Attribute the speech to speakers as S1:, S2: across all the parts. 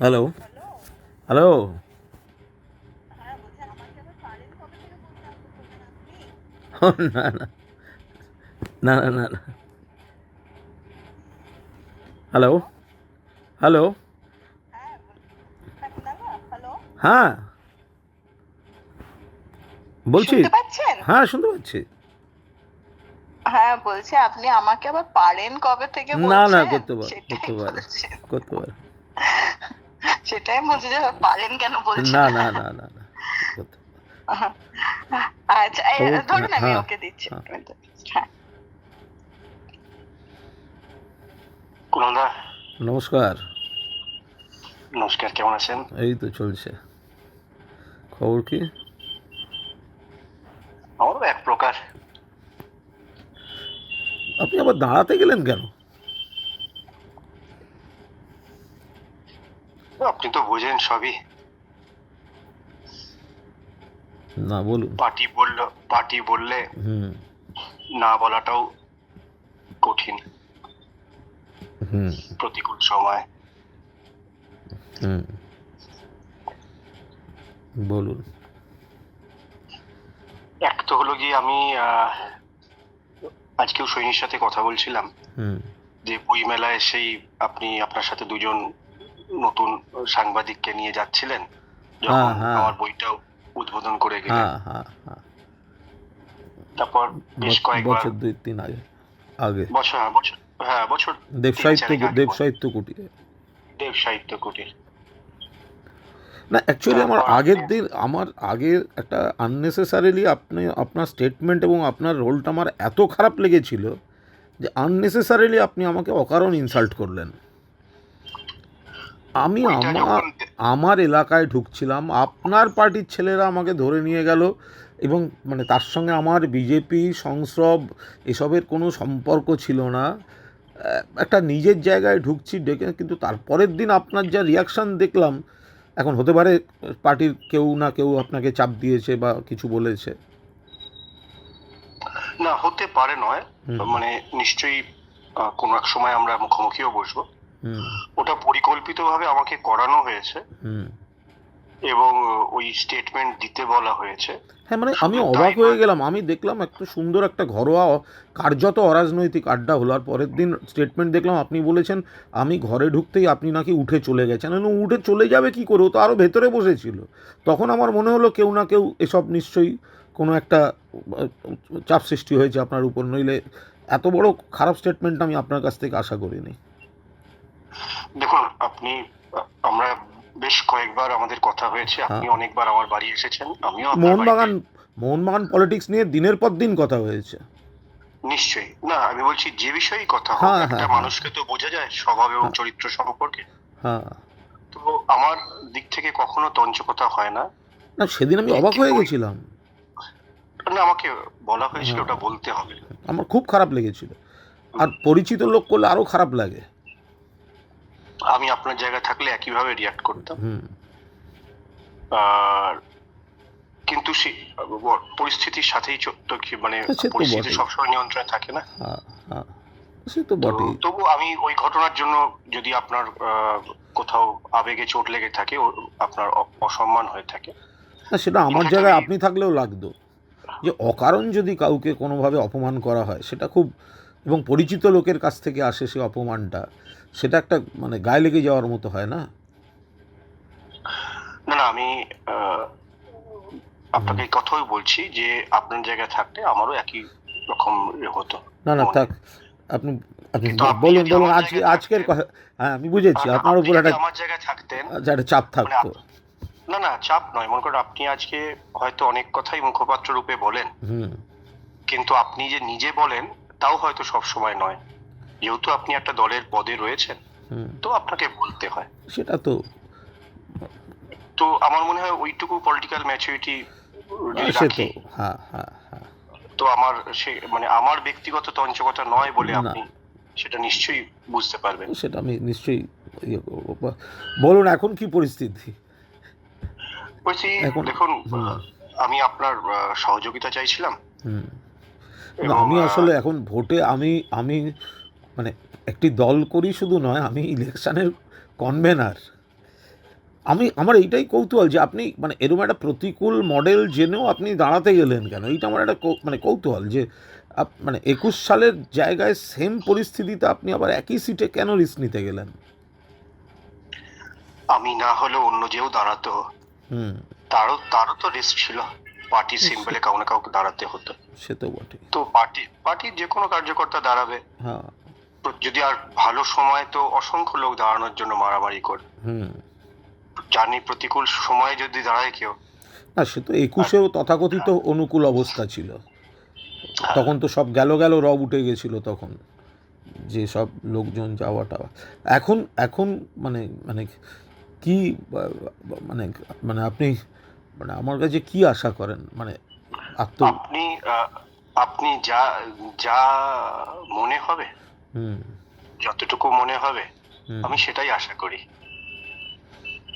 S1: Hello. Hello. না না। না না না না। হ্যালো। হ্যালো।
S2: হ্যালো
S1: হ্যাঁ। বলছি। হ্যাঁ শুনতে পাচ্ছি।
S2: হ্যাঁ বলছি আপনি আমাকে আবার পারেন কবে থেকে
S1: না না করতে পার করতে পারে। করতে পারে।
S2: সেটাই বলছি যে পারেন কেন বলছেন
S1: না না। না না না
S2: আচ্ছা ধরুন আমি
S1: হ্যাঁ,
S2: ওকে দিচ্ছি।
S1: হ্যাঁ।
S2: হ্যাঁ।
S1: নমস্কার।
S3: নমস্কার কেমন আছেন?
S1: এই তো চলছে। খবর কি?
S3: আমারও এক প্রকার।
S1: আপনি আবার দাঁড়াতে গেলেন কেন?
S3: আপনি তো বোঝেন সবই।
S1: না বলুন।
S3: পার্টি বলল পার্টি বললে
S1: হুম।
S3: না বলাটাও কঠিন। প্রতিকূল সময়।
S1: হুম। বলুন।
S3: এক তো হলো গিয়ে আমি আহ, আজকেও সৈনির সাথে কথা বলছিলাম।
S1: হুম।
S3: যে বই মেলায় সেই আপনি আপনার সাথে দুজন নতুন সাংবাদিককে নিয়ে যাচ্ছিলেন যখন
S1: হ্যাঁ, হ্যাঁ।
S3: আমার বইটাও উদ্বোধন করে গেলেন।
S1: হ্যাঁ
S3: তারপর বেশ কয়েকবার
S1: বছর দুই তিন আগে আগে।
S3: বছর হ্যাঁ বছর হ্যাঁ বছর
S1: দেব সাহিত্য দেব। সাহিত্য কুটিরে।
S3: দেব সাহিত্য কুটির।
S1: না অ্যাকচুয়ালি আমার আগের দিন আমার আগের একটা আননেসেসারিলি আপনি আপনার স্টেটমেন্ট এবং আপনার রোলটা আমার এত খারাপ লেগেছিল যে আননেসেসারিলি আপনি আমাকে অকারণ ইনসাল্ট করলেন। আমি আমার আমার এলাকায় ঢুকছিলাম আপনার পার্টির ছেলেরা আমাকে ধরে নিয়ে গেল এবং মানে তার সঙ্গে আমার বিজেপি সংস্রব এসবের কোনো সম্পর্ক ছিল না। একটা নিজের জায়গায় ঢুকছি ডেকে কিন্তু তারপরের দিন আপনার যা রিয়াকশান দেখলাম এখন হতে পারে পার্টির কেউ না কেউ আপনাকে চাপ দিয়েছে বা কিছু বলেছে।
S3: না হতে পারে নয়। মানে নিশ্চয়ই কোনো এক সময় আমরা মুখোমুখিও বসবো। ওটা পরিকল্পিতভাবে আমাকে করানো হয়েছে। এবং ওই স্টেটমেন্ট দিতে বলা হয়েছে।
S1: হ্যাঁ মানে আমি অবাক হয়ে গেলাম। আমি দেখলাম একটা সুন্দর একটা ঘরোয়া কার্যত অরাজনৈতিক আড্ডা হলো। আর পরের দিন স্টেটমেন্ট দেখলাম আপনি বলেছেন আমি ঘরে ঢুকতেই আপনি নাকি উঠে চলে গেছেন। উঠে চলে যাবে কি করে? ও তো আরও ভেতরে বসেছিল। তখন আমার মনে হলো কেউ না কেউ এসব নিশ্চয়ই কোনো একটা চাপ সৃষ্টি হয়েছে আপনার উপর। নইলে এত বড় খারাপ স্টেটমেন্ট আমি আপনার কাছ থেকে আশা করিনি।
S3: দেখুন আপনি আমরা বেশ কয়েকবার আমাদের কথা হয়েছে আপনি
S1: হ্যাঁ।
S3: অনেকবার আমার বাড়ি এসেছেন আমিও
S1: মোহনবাগান মোহনবাগান পলিটিক্স নিয়ে দিনের পর দিন কথা হয়েছে।
S3: নিশ্চয়ই। না আমি বলছি যে বিষয়েই কথা হোক
S1: হ্যাঁ,
S3: একটা
S1: হ্যাঁ,
S3: মানুষকে তো বোঝা যায় স্বভাব এবং
S1: হ্যাঁ।
S3: চরিত্র সম্পর্কে।
S1: হ্যাঁ।
S3: তো আমার দিক থেকে কখনো তঞ্চকতা হয় না।
S1: না সেদিন আমি অবাক হয়ে গেছিলাম।
S3: না আমাকে বলা হয়েছিল
S1: হ্যাঁ।
S3: ওটা বলতে হবে।
S1: আমার খুব খারাপ লেগেছিল। আর পরিচিত লোক করলে আরও খারাপ লাগে।
S3: আমি আপনার জায়গায় থাকলে একইভাবে রিয়াক্ট করতাম। আর কিন্তু সে পরিস্থিতির সাথেই কি মানে পরিস্থিতি সবসময় নিয়ন্ত্রণে থাকে না?
S1: হ্যাঁ হ্যাঁ। সে তো বটেই।
S3: তবু আমি ওই ঘটনার জন্য যদি আপনার কোথাও আবেগে চোট লেগে থাকে আপনার অসম্মান হয়ে থাকে
S1: না সেটা আমার জায়গায় আপনি থাকলেও লাগতো। যে অকারণ যদি কাউকে কোনোভাবে অপমান করা হয় সেটা খুব এবং পরিচিত লোকের কাছ থেকে আসে সে অপমানটা সেটা একটা মানে গায়ে লেগে যাওয়ার মতো হয় না?
S3: না আমি আপনাকে কথাই বলছি যে আপনার জায়গায় থাকলে আমারও একই রকম হতো।
S1: না না থাক আপনি আপনি বলুন বলুন আজকে আজকের কথা হ্যাঁ আমি বুঝেছি আপনার উপর একটা
S3: আমার জায়গায় থাকতেন
S1: আচ্ছা, একটা চাপ থাকতো।
S3: না না চাপ নয় মনে করেন আপনি আজকে হয়তো অনেক কথাই মুখপাত্র রূপে বলেন।
S1: হুম।
S3: কিন্তু আপনি যে নিজে বলেন তাও হয়তো সব সময় নয়। যেহেতু আপনি একটা দলের পদে রয়েছেন তো আপনাকে বলতে হয়।
S1: সেটা তো
S3: তো আমার মনে হয় ওইটুকু পলিটিক্যাল ম্যাচুরিটি রাখি।
S1: হ্যাঁ হ্যাঁ হ্যাঁ।
S3: তো আমার সে মানে আমার ব্যক্তিগত তঞ্চকতা নয় বলে আপনি সেটা নিশ্চয়ই বুঝতে পারবেন।
S1: সেটা আমি নিশ্চয়ই ইয়ে বলুন এখন কি পরিস্থিতি?
S3: বলছি দেখুন আমি আপনার সহযোগিতা চাইছিলাম।
S1: আমি আসলে এখন ভোটে আমি আমি মানে একটি দল করি শুধু নয় আমি ইলেকশনের কনভেনার আমি আমার এইটাই কৌতূহল যে আপনি মানে এরকম একটা প্রতিকূল মডেল জেনেও আপনি দাঁড়াতে গেলেন কেন? এইটা আমার একটা মানে কৌতূহল যে মানে একুশ সালের জায়গায় সেম পরিস্থিতিতে আপনি আবার একই সিটে কেন রিস্ক নিতে গেলেন?
S3: আমি না হলেও অন্য যেও দাঁড়াতো।
S1: হুম।
S3: তারও তারও তো রিস্ক ছিল। পার্টির সিম্বলে কাউকে না কাউকে দাঁড়াতে হতো।
S1: সে তো বটে।
S3: তো পার্টি পার্টির যে কোনো কার্যকর্তা দাঁড়াবে।
S1: হ্যাঁ।
S3: তো যদি আর ভালো সময় তো অসংখ্য লোক দাঁড়ানোর জন্য মারামারি করে।
S1: হুম।
S3: জানি প্রতিকূল সময়ে যদি দাঁড়ায় কেউ।
S1: না সে তো একুশেও তথাকথিত অনুকূল অবস্থা ছিল। তখন তো সব গেল গেল রব উঠে গেছিল তখন। যে সব লোকজন যাওয়া টাওয়া। এখন এখন মানে মানে কি মানে মানে আপনি মানে আমার কাছে কি আশা করেন? মানে আত্ম
S3: আপনি আপনি যা যা মনে হবে
S1: হুম।
S3: যতটুকু মনে হবে আমি সেটাই আশা করি।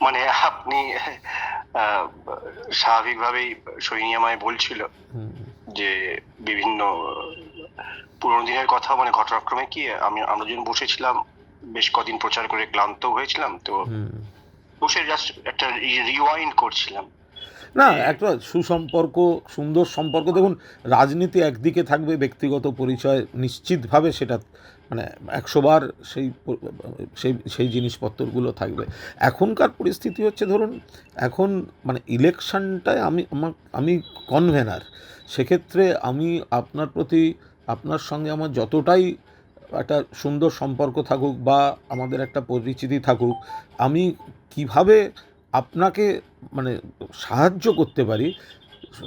S3: মানে আপনি স্বাভাবিকভাবেই সৈনী আমায় বলছিল যে বিভিন্ন পুরোনো দিনের কথা মানে ঘটনাক্রমে কি আমি আমরা যখন বসেছিলাম বেশ কদিন প্রচার করে ক্লান্ত হয়েছিলাম তো বসে জাস্ট একটা রিওয়াইন্ড করছিলাম।
S1: না একটা সুসম্পর্ক সুন্দর সম্পর্ক। দেখুন রাজনীতি একদিকে থাকবে ব্যক্তিগত পরিচয় নিশ্চিতভাবে সেটা মানে একশোবার সেই সেই সেই জিনিসপত্রগুলো থাকবে। এখনকার পরিস্থিতি হচ্ছে ধরুন এখন মানে ইলেকশনটায় আমি আমার আমি কনভেনার সেক্ষেত্রে আমি আপনার প্রতি আপনার সঙ্গে আমার যতটাই একটা সুন্দর সম্পর্ক থাকুক বা আমাদের একটা পরিচিতি থাকুক আমি কীভাবে আপনাকে মানে সাহায্য করতে পারি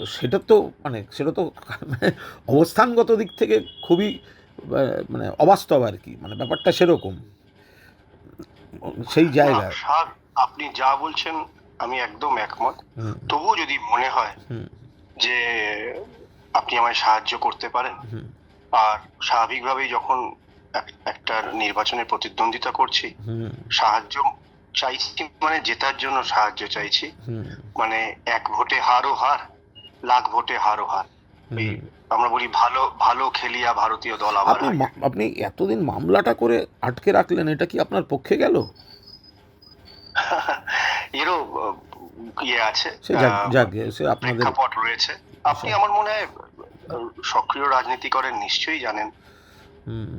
S1: সেটা তো মানে সেটা তো অবস্থানগত দিক থেকে খুবই মানে অবাস্তব আর কি মানে ব্যাপারটা সেরকম। সেই জায়গায়
S3: আপনি যা বলছেন আমি একদম একমত। তবুও যদি মনে হয় যে আপনি আমায় সাহায্য করতে পারেন আর স্বাভাবিকভাবেই যখন এক- একটা নির্বাচনে প্রতিদ্বন্দ্বিতা করছি সাহায্য চাইছি মানে জেতার জন্য সাহায্য চাইছি। মানে এক ভোটে হারও হার লাখ ভোটে হারও হার। আমরা বলি ভালো ভালো খেলিয়া ভারতীয় দল আবার
S1: আপনি আপনি এতদিন মামলাটা করে আটকে রাখলেন এটা কি আপনার পক্ষে গেল?
S3: এরও ইয়ে আছে প্রেক্ষাপট রয়েছে। আপনি। আমার মনে হয় সক্রিয় রাজনীতি করেন নিশ্চয়ই জানেন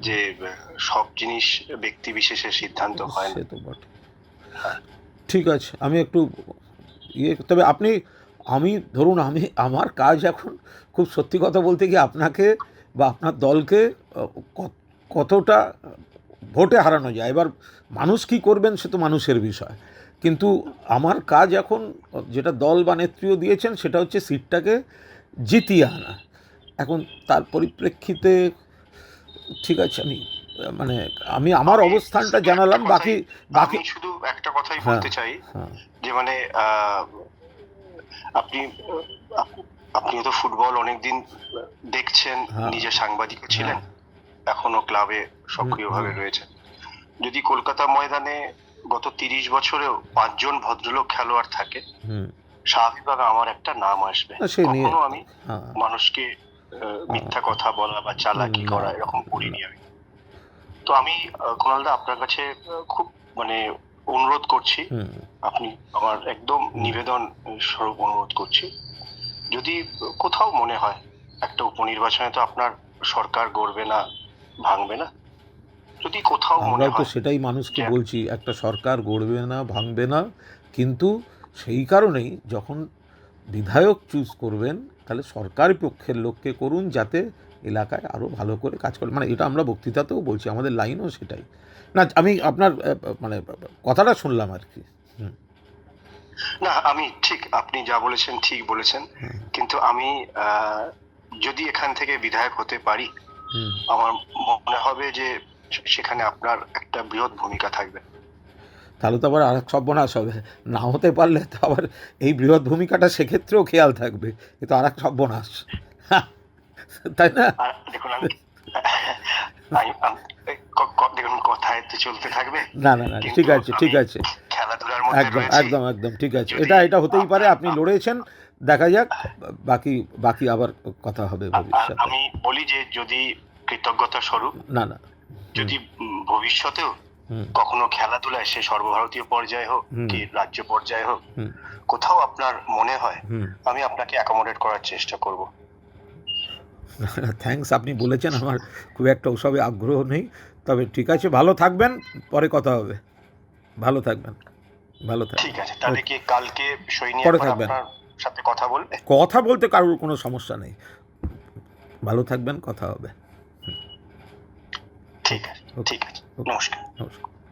S3: যে সব জিনিস ব্যক্তি বিশেষের সিদ্ধান্ত হয় না।
S1: বটে ঠিক আছে, আমি একটু ইয়ে তবে আপনি, আমি ধরুন, আমি, আমার কাজ এখন খুব সত্যি কথা বলতে কি আপনাকে বা আপনার দলকে কতটা ভোটে হারানো যায়। এবার মানুষ কি করবেন সে তো মানুষের বিষয়। কিন্তু আমার কাজ এখন, যেটা দল বা নেত্রীও দিয়েছেন, সেটা হচ্ছে সিটটাকে জিতিয়ে আনা। এখন তার পরিপ্রেক্ষিতে, ঠিক আছে, আমি মানে আমি আমার অবস্থানটা জানালাম বাকি বাকি
S3: শুধু একটা কথাই
S1: হ্যাঁ।
S3: বলতে চাই
S1: হ্যাঁ
S3: যে মানে আপনি আপনি তো ফুটবল অনেকদিন দেখছেন
S1: হ্যাঁ।
S3: নিজে সাংবাদিকও ছিলেন। এখনও ক্লাবে সক্রিয়ভাবে। রয়েছেন যদি কলকাতা ময়দানে গত তিরিশ বছরেও পাঁচজন ভদ্রলোক খেলোয়াড় থাকে স্বাভাবিকভাবে আমার একটা নাম আসবে কখনো আমি মানুষকে মিথ্যা কথা বলা বা চালাকি করা এরকম করিনি আমি তো আমি আহ, কুণালদা আপনার কাছে খুব মানে অনুরোধ করছি। আপনি আমার একদম নিবেদন স্বরূপ অনুরোধ করছি। যদি কোথাও মনে হয় একটা উপনির্বাচনে তো আপনার সরকার গড়বে না ভাঙবে না। যদি কোথাও মনে
S1: আমরাও তো
S3: হয়
S1: সেটাই মানুষকে বলছি একটা সরকার গড়বে না ভাঙবে না। কিন্তু সেই কারণেই যখন বিধায়ক চুজ করবেন তাহলে সরকারি পক্ষের লোককে করুন যাতে এলাকায় আরও ভালো করে কাজ করে। মানে এটা আমরা বক্তৃতাতেও বলছি আমাদের লাইনও সেটাই। না আমি আপনার মানে কথাটা শুনলাম আর কি।
S3: না আমি ঠিক আপনি যা বলেছেন ঠিক বলেছেন। কিন্তু আমি যদি এখান থেকে বিধায়ক হতে পারি আমার মনে হবে যে সেখানে আপনার একটা বৃহৎ ভূমিকা থাকবে।
S1: তাহলে তো আবার আর এক সর্বনাশ হবে। না হতে পারলে তো আবার এই বৃহৎ ভূমিকাটা সেক্ষেত্রেও খেয়াল থাকবে। কিন্তু আর এক সর্বনাশ। তাই না?
S3: দেখুন দেখুন কথায় তো চলতে থাকবে।
S1: না না না ঠিক আছে ঠিক আছে। একদম একদম একদম ঠিক আছে। এটা এটা হতেই পারে আপনি লড়েছেন দেখা যাক বাকি বাকি আবার কথা হবে ভবিষ্যতে।
S3: আমি বলি যে যদি কৃতজ্ঞতা স্বরূপ
S1: না না।
S3: যদি ভবিষ্যতেও কখনো খেলাধুলায় সে সর্বভারতীয় পর্যায়ে হোক কি রাজ্য পর্যায়ে হোক কোথাও আপনার মনে হয় আমি আপনাকে অ্যাকোমোডেট করার চেষ্টা করব।
S1: থ্যাঙ্কস আপনি বলেছেন আমার খুব একটা ওসবে আগ্রহ নেই। তবে ঠিক আছে ভালো থাকবেন পরে কথা হবে। ভালো থাকবেন ভালো থাকবেন।
S3: ঠিক আছে তাহলে কি কালকে
S1: পরে থাকবেন।
S3: সাথে কথা বলবে?
S1: কথা বলতে কারোর কোনো সমস্যা নেই। ভালো থাকবেন কথা হবে।
S3: ঠিক আছে ঠিক আছে নমস্কার।
S1: নমস্কার।